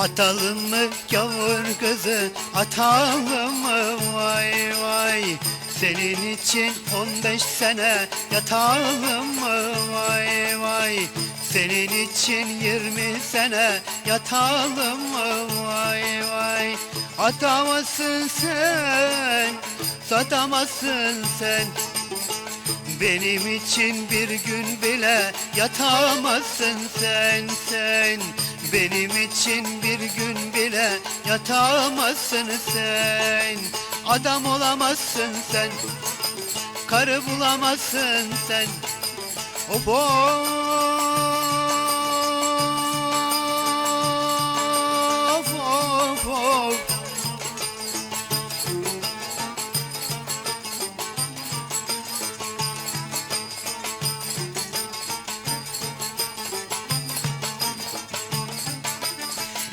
Atalım mı gavur kızı? Atalım mı? Vay vay. Senin için 15 sene yatalım mı? Vay vay. Senin için 20 sene yatalım mı? Vay vay. Atamazsın sen, satamazsın sen. Benim için bir gün bile yatamazsın sen sen Benim için bir gün bile yatamazsın sen. Adam olamazsın sen. Karı bulamazsın sen. Of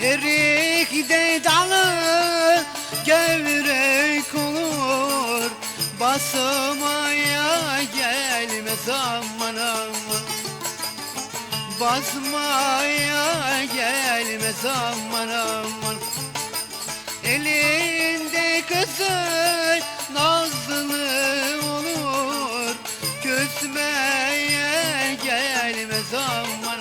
Erik de dalı gevrek olur. Basmaya gelme zamanım Basmaya gelme zamanım Elinde kızı nazlı olur. Küsmeye gelme zamanım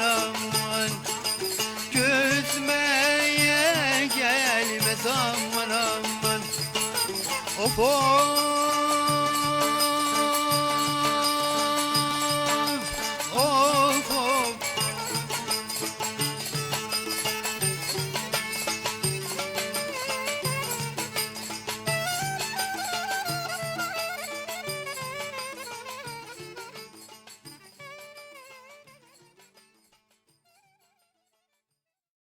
Zaman aman. Of of